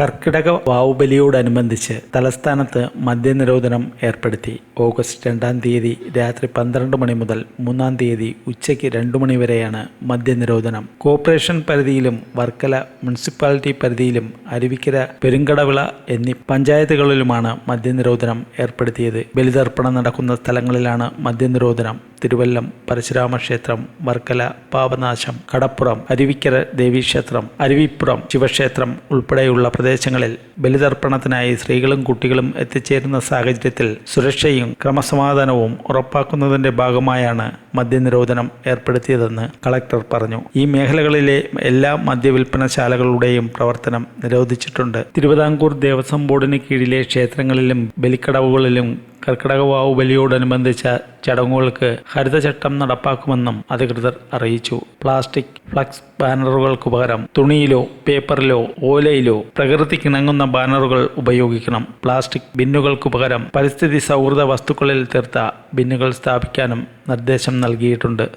കർക്കിടക വാവുബലിയോടനുബന്ധിച്ച് തലസ്ഥാനത്ത് മദ്യനിരോധനം ഏർപ്പെടുത്തി. ഓഗസ്റ്റ് രണ്ടാം തീയതി രാത്രി പന്ത്രണ്ട് മണി മുതൽ മൂന്നാം തീയതി ഉച്ചയ്ക്ക് രണ്ടു മണി വരെയാണ് മദ്യനിരോധനം. കോർപ്പറേഷൻ പരിധിയിലും വർക്കല മുനിസിപ്പാലിറ്റി പരിധിയിലും അരുവിക്കര പെരുങ്കടവിള എന്നീ പഞ്ചായത്തുകളിലുമാണ് മദ്യനിരോധനം ഏർപ്പെടുത്തിയത്. ബലിതർപ്പണം നടക്കുന്ന സ്ഥലങ്ങളിലാണ് മദ്യനിരോധനം. തിരുവല്ലം പരശുരാമ ക്ഷേത്രം വർക്കല പാപനാശം കടപ്പുറം അരുവിക്കര ദേവീക്ഷേത്രം അരുവിപ്പുറം ശിവക്ഷേത്രം ഉൾപ്പെടെയുള്ള പ്രദേശങ്ങളിൽ ബലിതർപ്പണത്തിനായി സ്ത്രീകളും കുട്ടികളും എത്തിച്ചേരുന്ന സാഹചര്യത്തിൽ സുരക്ഷയും ക്രമസമാധാനവും ഉറപ്പാക്കുന്നതിന്റെ ഭാഗമായാണ് മദ്യനിരോധനം ഏർപ്പെടുത്തിയതെന്ന് കളക്ടർ പറഞ്ഞു. ഈ മേഖലകളിലെ എല്ലാ മദ്യവിൽപ്പനശാലകളുടെയും പ്രവർത്തനം നിരോധിച്ചിട്ടുണ്ട്. തിരുവിതാംകൂർ ദേവസ്വം ബോർഡിന് കീഴിലെ ക്ഷേത്രങ്ങളിലും ബലിക്കടവുകളിലും കർക്കിടക വാവു ബലിയോടനുബന്ധിച്ച ചടങ്ങുകൾക്ക് ഹരിതചട്ടം നടപ്പാക്കുമെന്നും അധികൃതർ അറിയിച്ചു. പ്ലാസ്റ്റിക് ഫ്ലക്സ് ബാനറുകൾക്ക് പകരം തുണിയിലോ പേപ്പറിലോ ഓലയിലോ പ്രകൃതിക്കിണങ്ങുന്ന ബാനറുകൾ ഉപയോഗിക്കണം. പ്ലാസ്റ്റിക് ബിന്നുകൾക്ക് പകരം പരിസ്ഥിതി സൗഹൃദ വസ്തുക്കളിൽ തീർത്ത ബിന്നുകൾ സ്ഥാപിക്കാനും നിർദ്ദേശം നൽകിയിട്ടുണ്ട്.